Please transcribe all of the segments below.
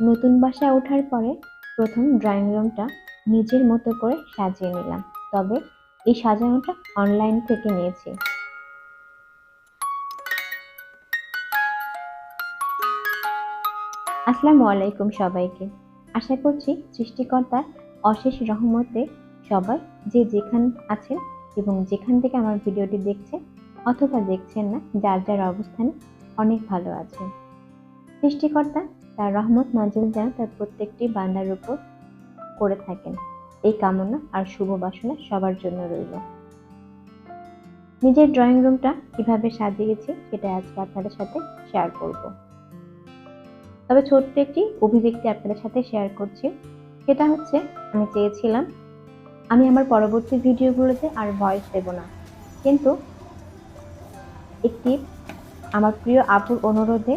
নতুন বাসায় ওঠার পরে প্রথম ড্রয়িং রুমটা নিজের মতো করে সাজিয়ে নিলাম। তবে এই সাজানোটা অনলাইন থেকে নিয়েছি। আসসালামু আলাইকুম সবাইকে। আশা করছি সৃষ্টিকর্তার অশেষ রহমতে সবাই যে যেখান আছেন এবং যেখান থেকে আমার ভিডিওটি দেখছে অথবা দেখছেন না, যার যার অবস্থানে অনেক ভালো আছে সৃষ্টিকর্তা তার রহমত নাজিল যেন তার প্রত্যেকটি বান্দার উপর করে থাকেন। এই কামনা আর শুভ বাসনা সবার জন্য রইল। নিজের ড্রয়িং রুমটা কীভাবে সাজিয়েছি সেটা আজকে আপনাদের সাথে শেয়ার করব। তবে ছোট্ট একটি অভিব্যক্তি আপনাদের সাথে শেয়ার করছি। সেটা হচ্ছে, আমি চেয়েছিলাম, আমি আমার পরবর্তী ভিডিওগুলোতে আর ভয়েস দেব না। কিন্তু একটি আমার প্রিয় আপুর অনুরোধে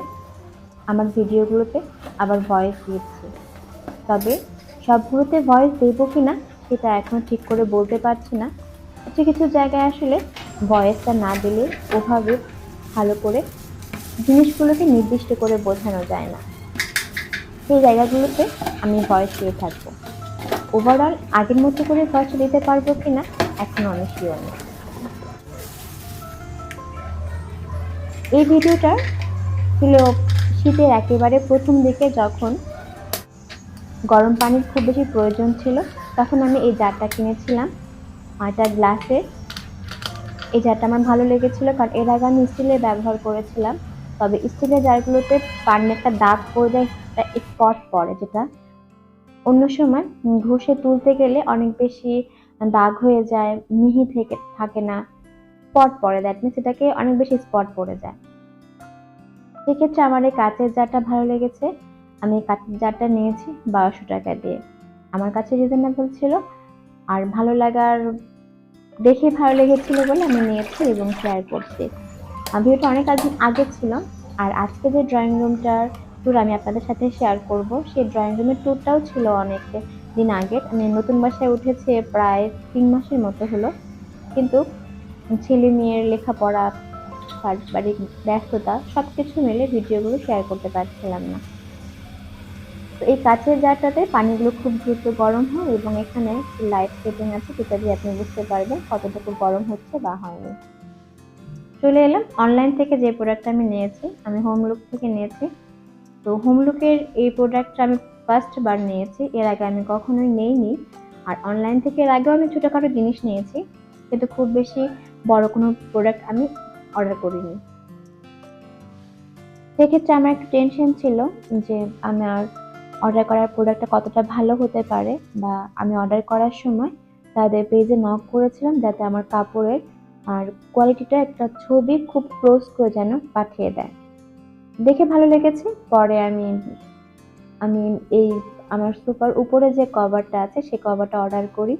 আমার ভিডিওগুলোতে আবার ভয়েস দিচ্ছি। তবে সবগুলোতে ভয়েস দেবো কি না সেটা এখনও ঠিক করে বলতে পারছি না। কিছু কিছু জায়গায় আসলে ভয়েসটা না দিলে ওভাবে ভালো করে জিনিসগুলোকে নির্দিষ্ট করে বোঝানো যায় না। সেই জায়গাগুলোতে আমি ভয়েস দিয়ে থাকব। ওভারঅল আগের মতো করে ভয়েস দিতে পারব কি না এখনও আমি শিওর না। এই ভিডিওটা ছিল শীতের একেবারে প্রথম দিকে যখন গরম পানির খুব বেশি প্রয়োজন ছিল, তখন আমি এই জারটা কিনেছিলাম আর এটা গ্লাসের এই জারটা আমার ভালো লেগেছিল কারণ এর আগে আমি স্টিলের ব্যবহার করেছিলাম। তবে স্টিলের জারগুলোতে পানির একটা দাগ পড়ে যায়, একটা স্পট পড়ে যেটা। অন্য সময় ঘষে তুলতে গেলে অনেক বেশি দাগ হয়ে যায়, মিহি থেকে থাকে না স্পট পড়ে দ্যাট মিনস এটাকে অনেক বেশি স্পট পড়ে যায়। সেক্ষেত্রে আমার এই কাচের জারটা ভালো লেগেছে। আমি এই কাচের জারটা নিয়েছি বারোশো টাকা দিয়ে। আমার কাছে রিজনেবল ছিল। আর ভালো লাগার, দেখে ভালো লেগেছিল বলে আমি নিয়েছি এবং শেয়ার করছি। ভিডিওটা অনেক আগে আগে ছিল। আর আজকে যে ড্রয়িং রুমটার ট্যুর আমি আপনাদের সাথে শেয়ার করব, সেই ড্রয়িং রুমের ট্যুরটাও ছিল অনেক দিন আগে আমি নতুন বাসায় উঠেছে প্রায় তিন মাসের মতো হলো। কিন্তু ছেলে মেয়ের লেখাপড়া পারিবারিক ব্যস্ততা সব কিছু মিলে ভিডিওগুলো শেয়ার করতে পারছিলাম না। তো এই কাচের জারটাতে পানিগুলো খুব দ্রুত গরম হয় এবং এখানে লাইট সেটিং আছে যেটা দিয়ে আপনি বুঝতে পারবেন কতটুকু গরম হচ্ছে বা হয়নি। চলে এলাম অনলাইন থেকে যে প্রোডাক্টটা আমি নিয়েছি, আমি হোম লুক থেকে নিয়েছি। তো হোম লুকের এই প্রোডাক্টটা আমি ফার্স্ট বার নিয়েছি, এর আগে আমি কখনোই নেইনি। আর অনলাইন থেকে এর আগেও আমি ছোটোখাটো জিনিস নিয়েছি, কিন্তু খুব বেশি বড় কোনো প্রোডাক্ট আমি অর্ডার করিনি। সেক্ষেত্রে আমার একটু টেনশন ছিল যে আমার অর্ডার করার প্রোডাক্টটা কতটা ভালো হতে পারে বা আমি অর্ডার করার সময় তাদের পেজে নক করেছিলাম যাতে আমার কাপড়ের আর কোয়ালিটিটা একটা ছবি খুব ক্লোজ করে যেন পাঠিয়ে দেয়। দেখে ভালো লেগেছে, পরে আমি আমি এই আমার সুপার উপরে যে কভারটা আছে সেই কভারটা অর্ডার করি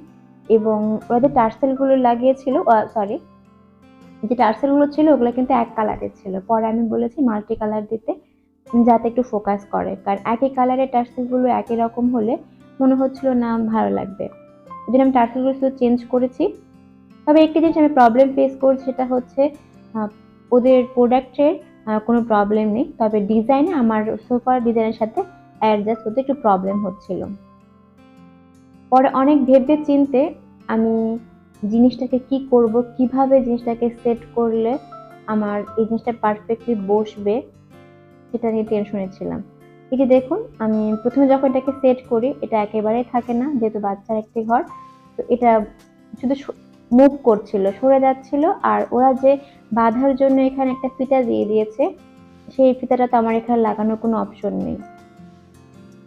এবং ওদের টার্সেলগুলো লাগিয়েছিল সরি যে টার্সেলগুলো ছিল, ওগুলো কিন্তু এক কালারের ছিল। পরে আমি বলেছি মাল্টি কালার দিতে, যাতে একটু ফোকাস করে। কারণ একই কালারের টার্সেলগুলো একই রকম হলে মনে হচ্ছিল না ভালো লাগবে। জন্য আমি টার্সেলগুলো শুধু চেঞ্জ করেছি। তবে একটি জিনিস আমি প্রবলেম ফেস করছি, সেটা হচ্ছে ওদের প্রোডাক্টের কোনো প্রবলেম নেই। তবে ডিজাইনে আমার সোফার ডিজাইনের সাথে অ্যাডজাস্ট হতে একটু প্রবলেম হচ্ছিল। পরে অনেক ভেবে চিনতে আমি জিনিসটাকে কি করব, কীভাবে জিনিসটাকে সেট করলে আমার এই জিনিসটা পারফেক্টলি বসবে, সেটা নিয়ে টেনশনে ছিলাম। এই যে দেখুন, আমি প্রথমে যখন এটাকে সেট করি, এটা একেবারেই থাকে না, যেহেতু বাচ্চার একটি ঘর, তো এটা শুধু মুভ করছিল, সরে যাচ্ছিল, আর ওরা যে বাঁধার জন্য এখানে একটা ফিতা দিয়ে দিয়েছে, সেই ফিতাটা তো আমার এখানে লাগানোর কোনো অপশন নেই।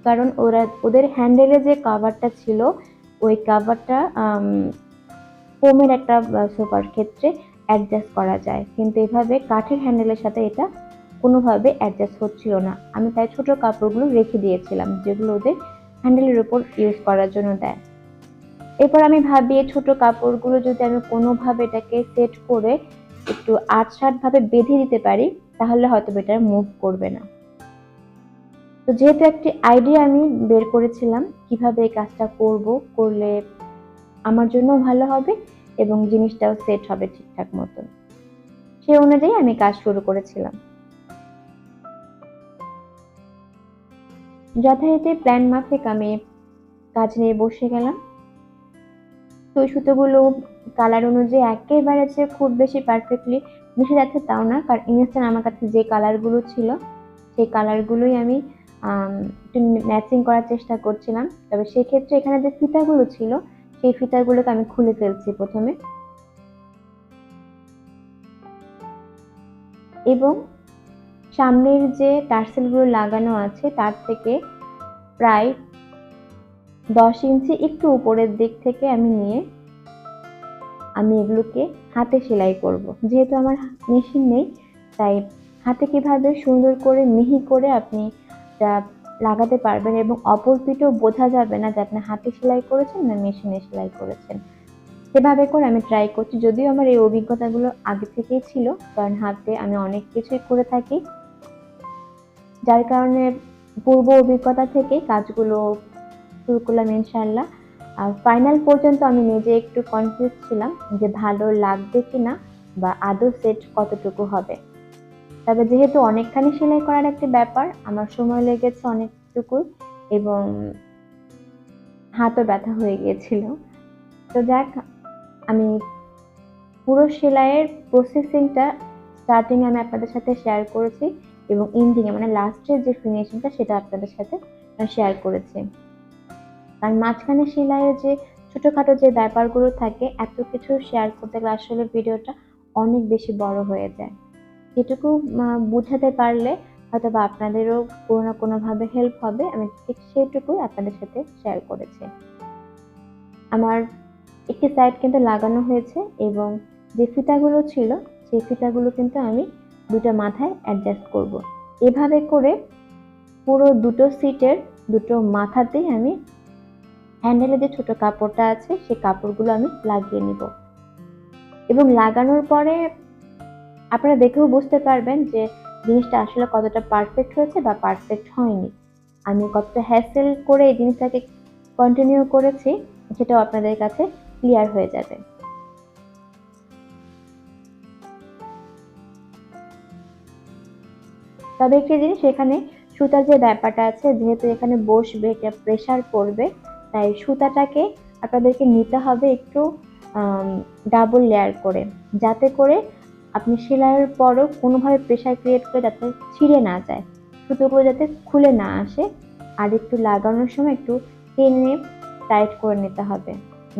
কারণ ওরা, ওদের হ্যান্ডেলে যে কাভারটা ছিল, ওই কাভারটা ফোমের একটা সোফার ক্ষেত্রে অ্যাডজাস্ট করা যায়। কিন্তু এভাবে কাঠের হ্যান্ডেলের সাথে এটা কোনোভাবে অ্যাডজাস্ট হচ্ছিল না। আমি তাই ছোট কাপড়গুলো রেখে দিয়েছিলাম, যেগুলো ওদের হ্যান্ডেলের উপর ইউজ করার জন্য দেয়। এরপর আমি ভাবি, এই ছোট কাপড়গুলো যদি আমি কোনোভাবে এটাকে সেট করে একটু আটসাট ভাবে বেঁধে দিতে পারি, তাহলে হয়তো এটা মুভ করবে না। তো যেহেতু একটি আইডিয়া আমি বের করেছিলাম, কীভাবে এই কাজটা করব, করলে আমার জন্য ভালো হবে এবং জিনিসটাও সেট হবে ঠিকঠাক মতন। সেই অনুযায়ী আমি কাজ শুরু করেছিলাম। যথারীতি প্ল্যান মাফিক আমি কাজ নিয়ে বসে গেলাম। তো সুতোগুলো কালার অনুযায়ী একেবারে যে খুব বেশি পারফেক্টলি মিশে যাচ্ছে তাও না কারণ ইনস্ট্যান্ট আমার কাছে যে কালারগুলো ছিল সেই কালারগুলোই আমি আম, একটু ম্যাচিং করার চেষ্টা করছিলাম। তবে সেক্ষেত্রে এখানে যে ফিতাগুলো ছিল সেই ফিতাগুলোকে আমি খুলে ফেলছি প্রথমে। এবং সামনের যে টার্সেলগুলো লাগানো আছে, তার থেকে প্রায় দশ ইঞ্চি একটু উপরের দিক থেকে আমি নিয়ে আমি এগুলোকে হাতে সেলাই করব। যেহেতু আমার মেশিন নেই, তাই হাতে কীভাবে সুন্দর করে মিহি করে আপনি লাগাতে পারবেন এবং অপর পিঠেও বোঝা যাবে না যে আপনি হাতে সেলাই করেছেন না মেশিনে সেলাই করেছেন। সেভাবে করে আমি ট্রাই করছি। যদিও আমার এই অভিজ্ঞতাগুলো আগে থেকেই ছিল, কারণ হাতে আমি অনেক কিছুই করে থাকি। যার কারণে পূর্ব অভিজ্ঞতা থেকে কাজগুলো শুরু করলাম ইনশাল্লাহ আর ফাইনাল পর্যন্ত আমি নিজে একটু কনফিউজ ছিলাম যে ভালো লাগবে কি না বা আদৌ সেট কতটুকু হবে। তবে যেহেতু অনেকখানি সেলাই করার একটি ব্যাপার, আমার সময় লেগেছে অনেকটুকুই এবং হাতও ব্যথা হয়ে গিয়েছিল। তো যাক, আমি পুরো সেলাইয়ের প্রসেসিংটা স্টার্টিং আমি আপনাদের সাথে শেয়ার করেছি এবং এন্ডিংয়ে মানে লাস্টের যে ফিনিশিংটা সেটা আপনাদের সাথে শেয়ার করেছি। কারণ মাঝখানে সেলাইয়ের যে ছোটোখাটো যে ব্যাপারগুলো থাকে, এত কিছু শেয়ার করতে গেলে আসলে ভিডিওটা অনেক বেশি বড় হয়ে যায়। আহ, বোঝাতে পারলে হয়তো বা আপনাদেরও কোনো না কোনোভাবে হেল্প হবে। আমি ঠিক সেইটুকুই আপনাদের সাথে শেয়ার করেছি। আমার একটি সাইড কিন্তু লাগানো হয়েছে এবং যে ফিতাগুলো ছিল সেই ফিতাগুলো কিন্তু আমি দুটো মাথায় অ্যাডজাস্ট করব। এভাবে করে পুরো দুটো সিটের দুটো মাথাতেই আমি হ্যান্ডেলে যে ছোটো কাপড়টা আছে সেই কাপড়গুলো আমি লাগিয়ে নিব। এবং লাগানোর পরে আপনারা দেখেও বুঝতে পারবেন যে জিনিসটা আসলে কতটা পারফেক্ট হয়েছে বা পারফেক্ট হয়নি। আমি কতটা হ্যাসেল করে এই জিনিসটাকে কন্টিনিউ করেছি, সেটাও আপনাদের কাছে ক্লিয়ার হয়ে যাবে। তবে একটি জিনিস এখানে, সুতার যে ব্যাপারটা আছে, যেহেতু এখানে বসবে, এটা প্রেশার পড়বে তাই সুতাটাকে আপনাদেরকে নিতে হবে একটু ডাবল লেয়ার করে। যাতে করে আপনি সেলাইয়ের পরও কোনোভাবে প্রেশার ক্রিয়েট করে যাতে ছিঁড়ে না যায়। সুতোগুলো যাতে খুলে না আসে। আর একটু লাগানোর সময় একটু টেনে টাইট করে নিতে হবে।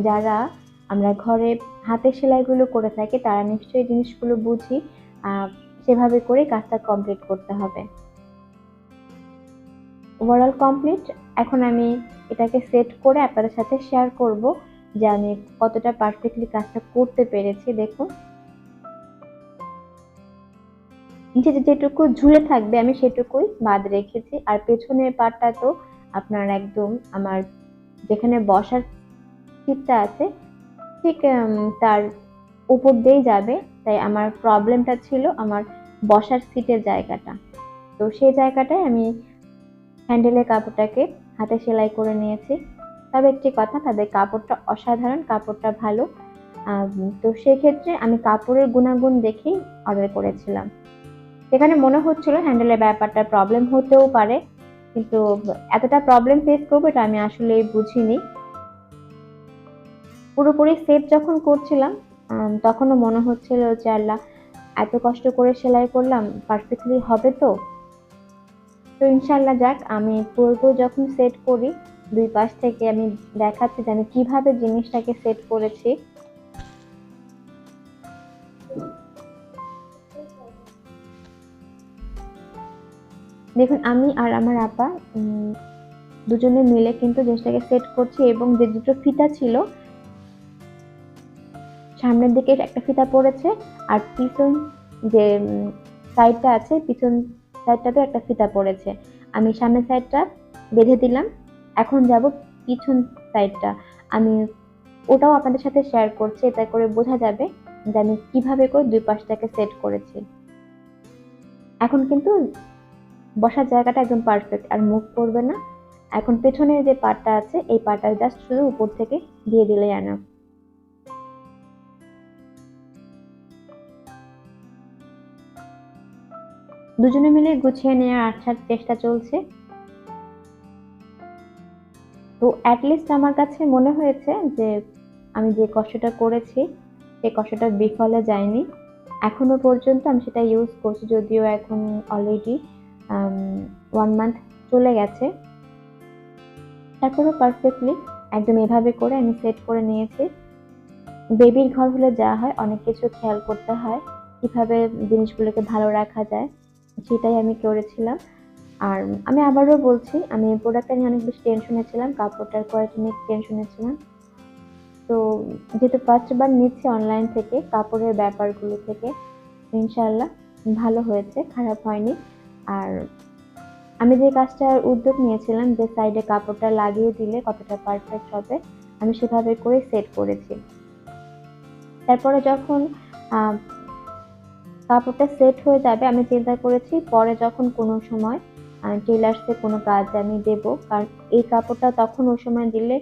যারা আমরা ঘরে হাতে সেলাইগুলো করে থাকি, তারা নিশ্চয়ই জিনিসগুলো বুঝি। সেভাবে করে কাজটা কমপ্লিট করতে হবে। ওভারঅল কমপ্লিট এখন আমি এটাকে সেট করে আপনাদের সাথে শেয়ার করব যে আমি কতটা পারফেক্টলি কাজটা করতে পেরেছি। দেখুন যে যেটুকু ঝুলে থাকবে আমি সেটুকুই বাদ রেখেছি। আর পেছনের পাটটা তো আপনার একদম আমার যেখানে বসার সিটটা আছে, ঠিক তার উপর দিয়েই যাবে। তাই আমার প্রবলেমটা ছিল আমার বসার সিটের জায়গাটা। তো সেই জায়গাটায় আমি হ্যান্ডেলের কাপড়টাকে হাতে সেলাই করে নিয়েছি। তবে একটি কথা, তাদের কাপড়টা অসাধারণ, কাপড়টা ভালো। তো সেক্ষেত্রে আমি কাপড়ের গুণাগুণ দেখেই অর্ডার করেছিলাম। সেখানে মনে হচ্ছিল হ্যান্ডেলের ব্যাপারটা প্রবলেম হতেও পারে, কিন্তু এতটা প্রবলেম ফেস করব এটা আমি আসলে বুঝিনি। পুরোপুরি সেট যখন করছিলাম তখনও মনে হচ্ছিল যে আল্লাহ, এত কষ্ট করে সেলাই করলাম পারফেক্টলি হবে তো? তো ইনশাল্লাহ যাক, আমি পুরোপুরি যখন সেট করি, দুই পাশ থেকে আমি দেখাচ্ছি যে আমি কীভাবে জিনিসটাকে সেট করেছি। দেখুন, আমি আর আমার আপা দুজনে মিলে কিন্তু জিনিসটাকে সেট করছি এবং যে দুটো ফিতা ছিল, সামনের দিকে একটা ফিতা পড়েছে আর পিছন যে সাইডটা আছে, পিছন সাইডটাতেও একটা ফিতা পড়েছে। আমি সামনের সাইডটা বেঁধে দিলাম, এখন যাব পিছন সাইডটা আমি ওটাও আপনাদের সাথে শেয়ার করছি এটা করে বোঝা যাবে যে আমি কীভাবে করে দুই পাশটাকে সেট করেছি। এখন কিন্তু বসার জায়গাটা একদম পারফেক্ট আর মুভ করবে না। এখন পেছনের যে পার্টটা আছে, এই পার্টটা জাস্ট শুধু উপর থেকে দিয়ে দিলেই আনা দুজনে মিলে গুছিয়ে নেওয়ার আসার চেষ্টা চলছে। তো অ্যাটলিস্ট আমার কাছে মনে হয়েছে যে, আমি যে কষ্টটা করেছি, সেই কষ্টটা বিফলে যায়নি। এখনও পর্যন্ত আমি সেটা ইউজ করছি, যদিও এখন অলরেডি ওয়ান মান্থ চলে গেছে। তারপরেও পারফেক্টলি একদম এভাবে করে আমি সেট করে নিয়েছি। বেবির ঘর হলে যা হয়, অনেক কিছু খেয়াল করতে হয়, কীভাবে জিনিসগুলোকে ভালো রাখা যায়, সেটাই আমি করেছিলাম। আর আমি আবারও বলছি, আমি প্রোডাক্টটা নিয়ে অনেক বেশি টেনশনে ছিলাম, কাপড়টার কোয়ালিটি নিয়ে টেনশনে ছিলাম। তো যেহেতু ফার্স্টবার নিচ্ছি অনলাইন থেকে, কাপড়ের ব্যাপারগুলো থেকে ইনশাল্লাহ ভালো হয়েছে, খারাপ হয়নি। আর আমি যে কাজটার উদ্যোগ নিয়েছিলাম যে সাইডে কাপড়টা লাগিয়ে দিলে কতটা পারফেক্ট হবে, আমি সেভাবে করে সেট করেছি। তারপরে যখন কাপড়টা সেট হয়ে যাবে, আমি চিন্তা করেছি পরে যখন কোনো সময় টেলার্সে কোনো কাজ আমি দেব, কারণ এই কাপড়টা তখন ওই সময় দিলে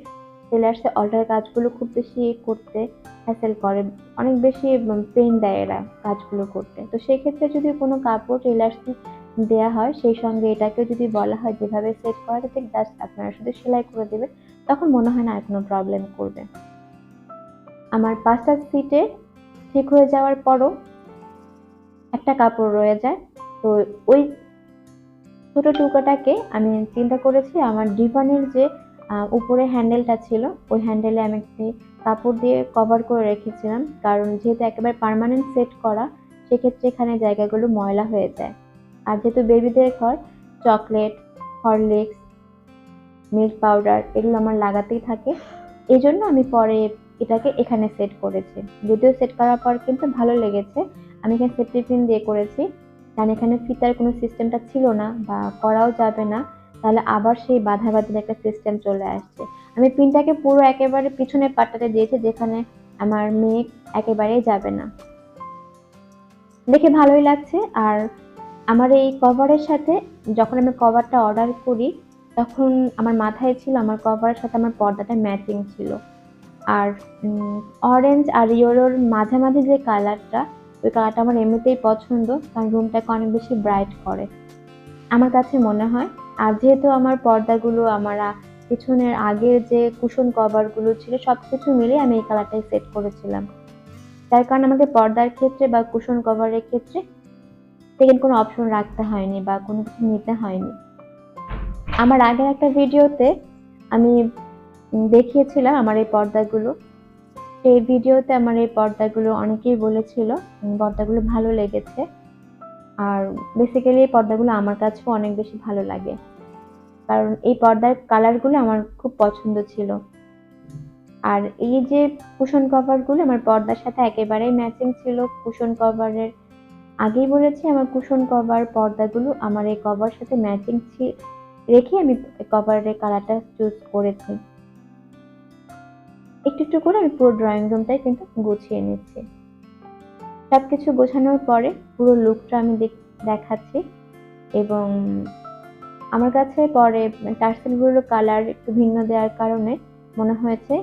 টেলার্সে অল্টার কাজগুলো খুব বেশি করতে হ্যাসেল করে, অনেক বেশি পেন দেয় এরা কাজগুলো করতে। তো সেক্ষেত্রে যদি কোনো কাপড় টেলার্সে দেওয়া হয়, সেই সঙ্গে এটাকেও যদি বলা হয় যেভাবে সেট করা যাতে জাস্ট আপনারা শুধু সেলাই করে দেবেন, তখন মনে হয় না আর কোনো প্রবলেম করবে। আমার পাঁচটা সিটে ঠিক হয়ে যাওয়ার পরও একটা কাপড় রয়ে যায়। তো ওই ছোট টুকরোটাকে আমি চিন্তা করেছি। আমার ডিভানের যে উপরে হ্যান্ডেলটা ছিল, ওই হ্যান্ডেলে আমি একটি কাপড় দিয়ে কভার করে রেখেছিলাম। কারণ যেহেতু একেবারে পারমানেন্ট সেট করা, সেক্ষেত্রে এখানে জায়গাগুলো ময়লা হয়ে যায়। আর যেহেতু বেবিদের ঘর চকলেট হরলিক্স মিল্ক পাউডার এগুলো আমার লাগাতেই থাকে। এই জন্য আমি পরে এটাকে এখানে সেট করেছি। যদিও সেট করার পর কিন্তু ভালো লেগেছে। আমি এখানে সেফটি পিন দিয়ে করেছি। কারণ এখানে ফিতার কোনো সিস্টেমটা ছিল না বা করাও যাবে না। তাহলে আবার সেই বাধা বাঁধির একটা সিস্টেম চলে আসছে। আমি পিনটাকে পুরো একেবারে পিছনের পাটটাতে দিয়েছি যেখানে আমার মেয়ে একেবারেই যাবে না। দেখে ভালোই লাগছে। আর আমার এই কভারের সাথে যখন আমি কভারটা অর্ডার করি, তখন আমার মাথায় ছিল আমার কভারের সাথে আমার পর্দাটা ম্যাচিং ছিল। আর অরেঞ্জ আর ইয়োরোর মাঝামাঝি যে কালারটা ওই কালারটা আমার এমনিতেই পছন্দ, কারণ রুমটাকে অনেক বেশি ব্রাইট করে। আমার কাছে মনে হয়, আর যেহেতু আমার পর্দাগুলো, আমার পিছনের আগের যে কুশন কভারগুলো ছিল সব কিছু মিলে আমি এই কালারটাই সেট করেছিলাম। তার কারণে আমাকে পর্দার ক্ষেত্রে বা কুশন কভারের ক্ষেত্রে সেকেন্ড কোনো অপশন রাখতে হয়নি বা কোনো কিছু নিতে হয়নি। আমার আগের একটা ভিডিওতে আমি দেখিয়েছিলাম আমার এই পর্দাগুলো। সেই ভিডিওতে আমার এই পর্দাগুলো অনেকেই বলেছিল পর্দাগুলো ভালো লেগেছে। আর বেসিক্যালি এই পর্দাগুলো আমার কাছেও অনেক বেশি ভালো লাগে। কারণ এই পর্দার কালারগুলো আমার খুব পছন্দ ছিল। আর এই যে কুশন কভারগুলো আমার পর্দার সাথে একেবারেই ম্যাচিং ছিল। কুশন কভারের আগেই বলেছি, আমার কুশন কভার পর্দাগুলো আমার এই কভার সাথে ম্যাচিং রেখে আমি কভারের কালারটা চুজ করেছি। একটু একটু করে আমি পুরো ড্রয়িং রুমটাই কিন্তু গুছিয়ে নিচ্ছি। সব কিছু গোছানোর পরে পুরো লুকটা আমি দেখাচ্ছি এবং আমার কাছে পরে টার্সেলগুলোর কালার একটু ভিন্ন দেওয়ার কারণে মনে হয়েছে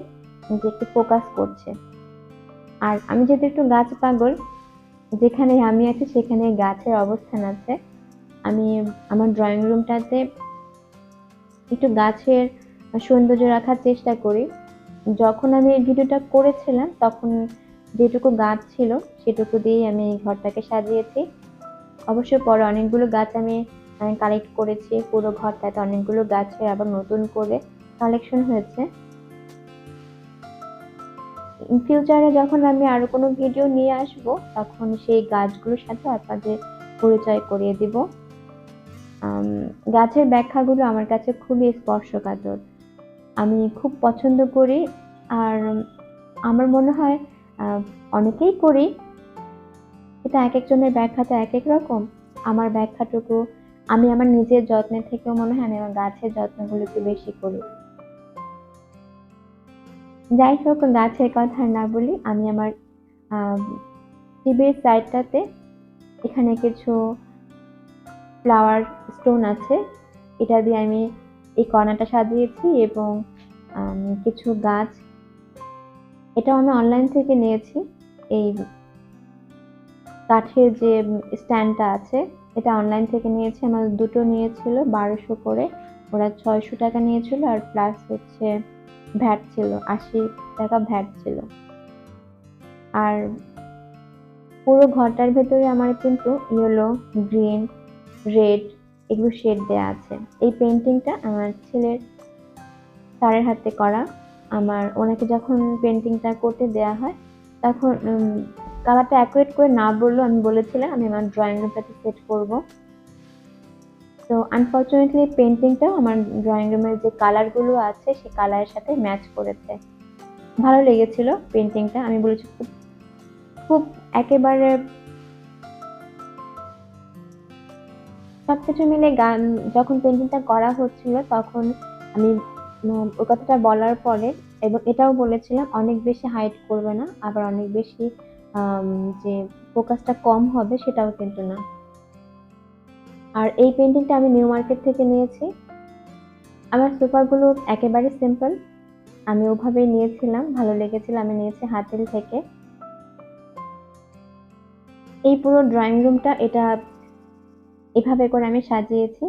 যে একটু ফোকাস করছে। আর আমি যেহেতু একটু গাছ পাগল যেখানে আমি আছি, সেখানে গাছের অবস্থান আছে। আমি আমার ড্রয়িং রুমটাতে একটু গাছের সৌন্দর্য রাখার চেষ্টা করি। যখন আমি এই ভিডিওটা করেছিলাম, তখন যেটুকু গাছ ছিল, সেটুকু দিয়েই আমি ঘরটাকে সাজিয়েছি। অবশ্য পরে অনেকগুলো গাছ আমি কালেক্ট করেছি। পুরো ঘরটাতে অনেকগুলো গাছের আবার নতুন করে কালেকশন হয়েছে। ফিউচারে যখন আমি আরও কোনো ভিডিও নিয়ে আসব, তখন সেই গাছগুলোর সাথে আপনাদের পরিচয় করিয়ে দিব। গাছের ব্যাখ্যাগুলো আমার কাছে খুবই স্পর্শকাতর। আমি খুব পছন্দ করি আর আমার মনে হয় অনেকেই করি। এটা এক একজনের ব্যাখ্যাটা এক এক রকম। আমার ব্যাখ্যাটুকু আমি আমার নিজের যত্নের থেকেও মনে হয় আমি আমার গাছের যত্নগুলো একটু বেশি করি। যাই হোক, গাছের কথা না বলি, আমি আমার টিভির সাইডটাতে এখানে কিছু ফ্লাওয়ার স্টোন আছে। এটা দিয়ে আমি এই কর্নারটা সাজিয়েছি এবং কিছু গাছ এটা আমি অনলাইন থেকে নিয়েছি। এই কাঠের যে স্ট্যান্ডটা আছে, এটা অনলাইন থেকে নিয়েছি। আমার দুটো নিয়েছিল, বারোশো করে। ওরা ছয়শো টাকা নিয়েছিল আর প্লাস হচ্ছে ভ্যাট ছিল, আশি টাকা ভ্যাট ছিল। আর পুরো ঘরটার ভেতরে আমার কিন্তু ইয়েলো, গ্রিন, রেড এগুলো শেড দেওয়া আছে। এই পেন্টিংটা আমার ছেলের স্যারের হাতে করা। আমার, ওনাকে যখন পেন্টিংটা করতে দেয়া হয়, তখন কালারটা অ্যাকুরেট করে না বললেও আমি বলেছিলাম, আমি আমার ড্রয়িং রুমটাতে সেট করব। তো আনফর্চুনেটলি পেন্টিংটাও আমার ড্রয়িং রুমের যে কালারগুলো আছে, সেই কালারের সাথে ম্যাচ করেছে। ভালো লেগেছিল পেন্টিংটা আমি বলেছি, খুব খুব একেবারে সবকিছু মিলে গান, যখন পেন্টিংটা করা হচ্ছিল, তখন আমি ওই কথাটা বলার পরে, এবং এটাও বলেছিলাম, অনেক বেশি হাইট করবে না, আবার অনেক বেশি যে ফোকাসটা কম হবে, সেটাও কিন্তু না। আর এই পেন্টিংটা আমি নিউ মার্কেট থেকে নিয়েছি। আমার সোফাগুলো একেবারে সিম্পল আমি ওভাবেই নিয়েছিলাম, ভালো লেগেছিল, আমি নিয়েছি হাতেল থেকে। এই পুরো ড্রয়িং রুমটা এটা এভাবে করে আমি সাজিয়েছি।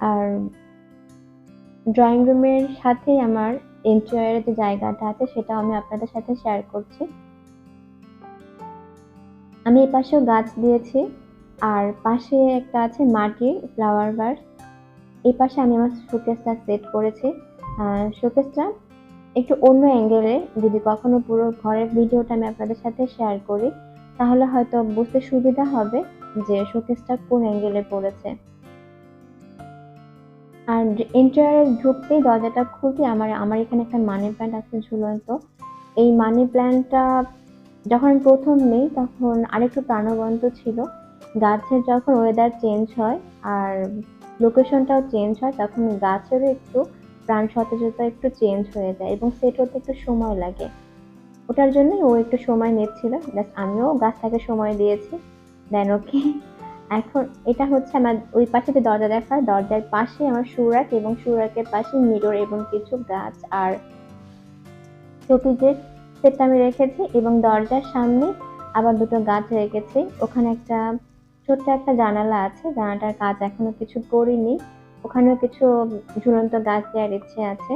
আর ড্রয়িং রুমের সাথে আমার ইন্টেরিয়রের যে জায়গাটা আছে, সেটাও আমি আপনাদের সাথে শেয়ার করছি। আমি এই পাশেও গাছ দিয়েছি। আর পাশে একটা আছে মাটির ফ্লাওয়ার ভাস এই পাশে আমি আমার শোকেসটা সেট করেছি। শোকেসটা একটু অন্য অ্যাঙ্গেলে যদি কখনো পুরো ঘরের ভিডিওটা আমি আপনাদের সাথে শেয়ার করি, তাহলে হয়তো বুঝতে সুবিধা হবে যে শোকেসটা কোন অ্যাঙ্গেলে পড়েছে। আর ইন্টারিয়ারে ঢুকতেই দরজাটা খুলতে আমার আমার এখানে একটা মানি প্ল্যান্ট আছে ঝুলন্ত। এই মানি প্ল্যান্টটা যখন প্রথম নেই, তখন আরেকটু প্রাণবন্ত ছিল। গাছের যখন ওয়েদার চেঞ্জ হয় আর লোকেশনটাও চেঞ্জ হয়, তখন গাছেরও একটু প্রাণ সতেজতা একটু চেঞ্জ হয়ে যায় এবং সেট হতে একটু সময় লাগে। ওটার জন্যই ও একটু সময় নিচ্ছিল। ব্যাস আমিও গাছটাকে সময় দিয়েছি। দেন ওকে এখন এটা হচ্ছে আমার ওই পাশে যে দরজা দেখা দরজার পাশে আমার সুরাক এবং সুরাকের পাশে মিরর এবং কিছু গাছ। আর শোপিজের সেটটা আমি রেখেছি এবং দরজার সামনে আবার দুটো গাছ রেখেছি। ওখানে একটা ছোট্ট একটা জানালা আছে। জানালাটার কাজ এখনও কিছু করিনি। ওখানেও কিছু ঝুলন্ত গাছ দেওয়ার ইচ্ছে আছে।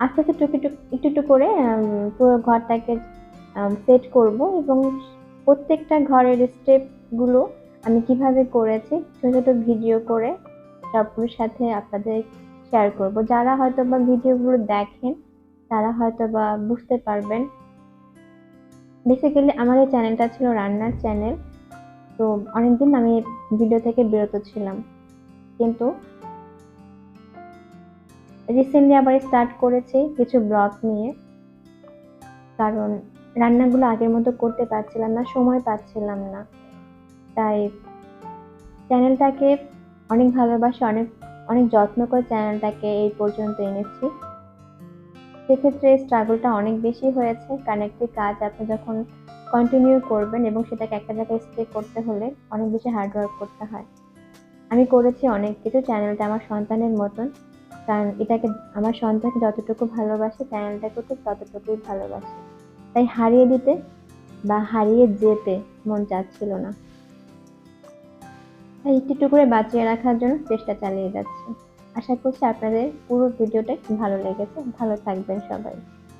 আস্তে আস্তে টুকি একটু একটু করে পুরো ঘরটাকে সেট করব এবং প্রত্যেকটা ঘরের স্টেপগুলো আমি কীভাবে করেছি, ছোট ছোট ভিডিও করে সবগুলোর সাথে আপনাদের শেয়ার করব। যারা হয়তো বা ভিডিওগুলো দেখেন, তারা হয়তো বা বুঝতে পারবেন। বেসিক্যালি আমার এই চ্যানেলটা ছিল রান্নার চ্যানেল তো অনেকদিন আমি ভিডিও থেকে বিরত ছিলাম। কিন্তু রিসেন্টলি আবার স্টার্ট করেছি কিছু ব্লগ নিয়ে। কারণ রান্নাগুলো আগের মতো করতে পারছিলাম না, সময় পাচ্ছিলাম না। তাই চ্যানেলটাকে অনেক ভালোবাসে, অনেক অনেক যত্ন করে চ্যানেলটাকে এই পর্যন্ত এনেছি। সেক্ষেত্রে স্ট্রাগলটা অনেক বেশি হয়েছে। কারণ একটি কাজ আপনি যখন কন্টিনিউ করবেন এবং সেটাকে একটা জায়গায় স্টে করতে হলে অনেক বেশি হার্ডওয়ার্ক করতে হয়। আমি করেছি অনেক কিছু চ্যানেলটা আমার সন্তানের মতন। কারণ এটাকে, আমার সন্তানকে যতটুকু ভালোবাসে চ্যানেলটাকেও ঠিক ততটুকুই ভালোবাসে। তাই হারিয়ে দিতে বা হারিয়ে যেতে মন চাচ্ছিল না। তাই একটু একটু করে বাঁচিয়ে রাখার জন্য চেষ্টা চালিয়ে যাচ্ছি। আশা করছি আপনাদের পুরো ভিডিওটা ভালো লেগেছে। ভালো থাকবেন সবাই।